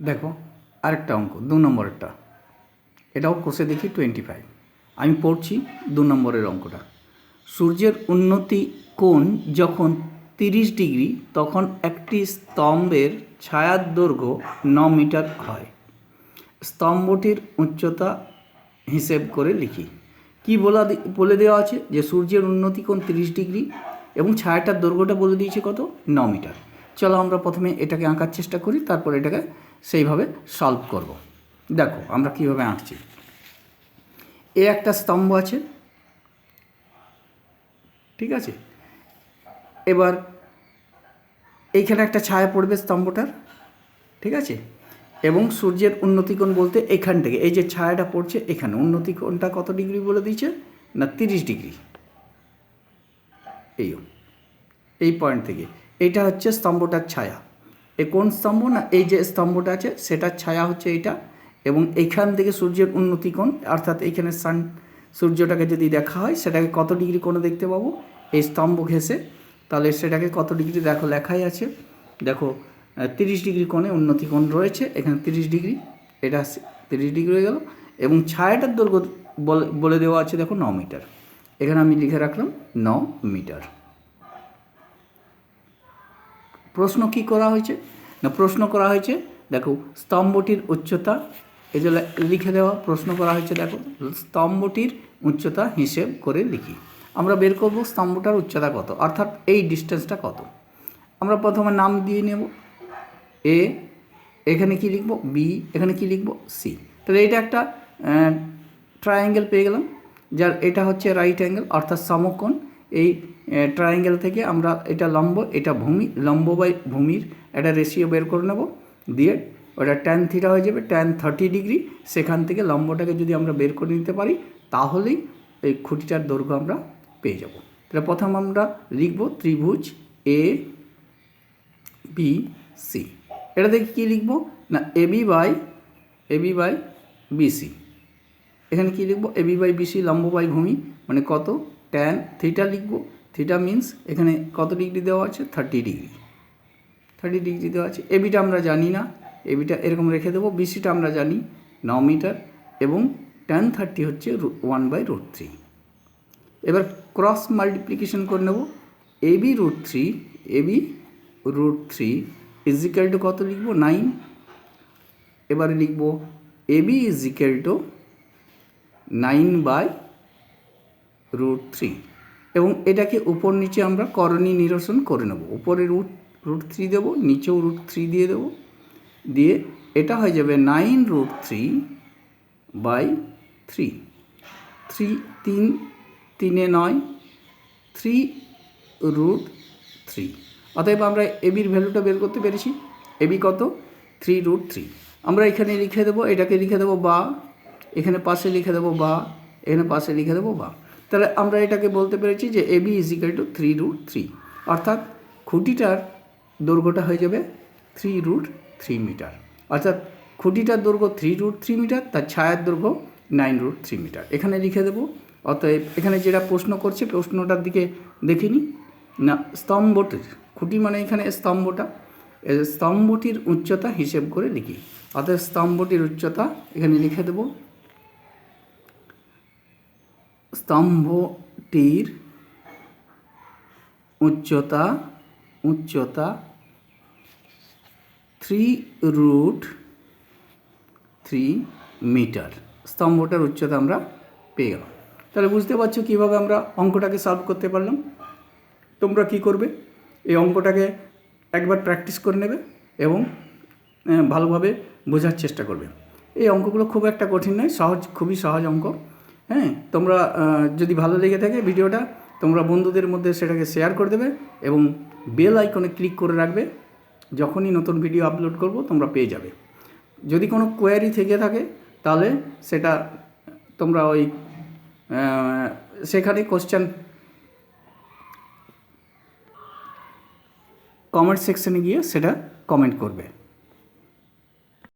দেখো, আরেকটা অঙ্ক, দু নম্বরেরটা। এটাও কষে দেখি টোয়েন্টি ফাইভ আমি পড়ছি দু নম্বরের অঙ্কটা। সূর্যের উন্নতি কোণ যখন তিরিশ ডিগ্রি, তখন একটি স্তম্ভের ছায়ার দৈর্ঘ্য ন মিটার হয়। স্তম্ভটির উচ্চতা হিসেব করে লিখি। কি বলা বলে দেওয়া আছে যে সূর্যের উন্নতি কোণ তিরিশ ডিগ্রি এবং ছায়াটার দৈর্ঘ্যটা বলে দিয়েছে কত? ন মিটার। চলো আমরা প্রথমে এটাকে আঁকার চেষ্টা করি, তারপর এটাকে সেইভাবে সলভ করব। দেখো, আমরা কীভাবে আঁকছি? এ একটা স্তম্ভ আছে, ঠিক আছে? এবার এইখানে একটা ছায়া পড়বে স্তম্ভটার, ঠিক আছে? এবং সূর্যের উন্নতিকোণ বলতে এখান থেকে, এই যে ছায়াটা পড়ছে এখানে, উন্নতিকোণটা কত ডিগ্রি বলে দিয়েছে? না, তিরিশ ডিগ্রি। এই এই পয়েন্ট থেকে। এইটা হচ্ছে স্তম্ভটার ছায়া। এ কোন স্তম্ভ না এই যে স্তম্ভটা আছে, সেটার ছায়া হচ্ছে এইটা। এবং এইখান থেকে সূর্যের উন্নতিকোণ অর্থাৎ এইখানে সান, সূর্যটাকে যদি দেখা হয়, সেটাকে কত ডিগ্রি কোণে দেখতে পাবো? এই স্তম্ভ ঘেসে তাহলে সেটাকে কত ডিগ্রি, দেখো লেখাই আছে। দেখো তিরিশ ডিগ্রি কোণে উন্নতি কোণ রয়েছে, এখানে তিরিশ ডিগ্রি, এটা তিরিশ ডিগ্রি হয়ে গেল। এবং ছায়াটার দৈর্ঘ্য বলে দেওয়া আছে, দেখো ন মিটার। এখানে আমি লিখে রাখলাম ন মিটার। প্রশ্ন কি করা হয়েছে? না, প্রশ্ন করা হয়েছে, দেখো, স্তম্ভটির উচ্চতা, এই যে লে- লিখে দেওয়া, প্রশ্ন করা হয়েছে, দেখো, স্তম্ভটির উচ্চতা হিসেব করে লিখি। আমরা বের করব স্তম্ভটার উচ্চতা কত, অর্থাৎ এই ডিস্টেন্সটা কত। আমরা প্রথমে নাম দিয়ে নেব এ এখানে কি লিখব? বি এখানে কি লিখব? সি তাহলে এটা একটা ট্রায়াঙ্গেল পেয়ে গেলাম, যার, এটা হচ্ছে রাইট অ্যাঙ্গেল অর্থাৎ সমকোণ। এই ট্রায়াঙ্গেল থেকে আমরা এটা লম্ব, এটা ভূমি, লম্ব বাই ভূমির একটা রেশিও বের করে নেব। দিয়ে ওটা ট্যান থিটা হয়ে যাবে ট্যান থার্টি ডিগ্রি সেখান থেকে লম্বটাকে যদি আমরা বের করে নিতে পারি, তাহলেই এই খুঁটিটার দৈর্ঘ্য আমরা পেয়ে যাব। তাহলে প্রথম আমরা লিখব ত্রিভুজ এ বি সি এটা দেখি কী লিখব? না A B by A B by BC এখানে কী লিখব? এ বি বাই বিসি লম্ব বাই ভূমি। মানে কত? ট্যান থিটা লিখব। থিটা মিন্স এখানে কত ডিগ্রি দেওয়া আছে? থার্টি ডিগ্রি থার্টি ডিগ্রি দেওয়া আছে। এবিটা আমরা জানি না। এবিটা এরকম রেখে দেবো। বিসিটা আমরা জানি ন মিটার এবং ট্যান থার্টি হচ্ছে ওয়ান বাই রুট থ্রি এবার ক্রস মাল্টিপ্লিকেশন করে নেব। A B root three A B root three equal to কত লিখব? নাইন এবারে লিখব A B equal to nine by root three এবং এটাকে উপর নিচে আমরা করণী নিরসন করে নেব। উপরে রুট রুট থ্রি দেবো, নিচেও রুট থ্রি দিয়ে দেবো। দিয়ে এটা হয়ে যাবে nine root three by three three তিন, তিনে নয় থ্রি রুট থ্রি অতএব আমরা এবির ভ্যালুটা বের করতে পেরেছি। এবি কত? থ্রি রুট থ্রি আমরা এখানে লিখে দেবো, এটাকে লিখে দেবো বা, এখানে পাশে লিখে দেবো বা, এখানে পাশে লিখে দেবো বা। তাহলে আমরা এটাকে বলতে পেরেছি যে A B is equal to three root three অর্থাৎ খুঁটিটার দৈর্ঘ্যটা হয়ে যাবে থ্রি রুট থ্রি মিটার অর্থাৎ খুঁটিটার দৈর্ঘ্য থ্রি রুট থ্রি মিটার তার ছায়ার দৈর্ঘ্য নাইন রুট থ্রি মিটার এখানে লিখে দেবো, অতএব এখানে যেটা প্রশ্ন করছে, প্রশ্নটার দিকে দেখিনি। না, স্তম্ভটির, খুঁটি মানে এখানে স্তম্ভটা স্তম্ভটির উচ্চতা হিসেব করে লিখি। অতএব স্তম্ভটির উচ্চতা এখানে লিখে দেব স্তম্ভটির উচ্চতা উচ্চতা থ্রি রুট থ্রি মিটার স্তম্ভটার উচ্চতা আমরা পেয়ে গেলাম। তাহলে বুঝতে পারছ কীভাবে আমরা অঙ্কটাকে সলভ করতে পারলাম? তোমরা কি করবে? এই অঙ্কটাকে একবার প্র্যাকটিস করে নেবে এবং ভালোভাবে বোঝার চেষ্টা করবে। এই অঙ্কগুলো খুব একটা কঠিন নয়, সহজ, খুবই সহজ অঙ্ক। হ্যাঁ তোমরা যদি ভালো লেগে থাকে ভিডিওটা, তোমরা বন্ধুদের মধ্যে সেটাকে শেয়ার করে দেবে এবং বেল আইকনে ক্লিক করে রাখবে। যখনই নতুন ভিডিও আপলোড করব, তোমরা পেয়ে যাবে। যদি কোনো কোয়ারি থেকে থাকে, তাহলে সেটা তোমরা ওই সেখানে কোশ্চেন কমেন্ট সেকশনে গিয়ে সেটা কমেন্ট করবে।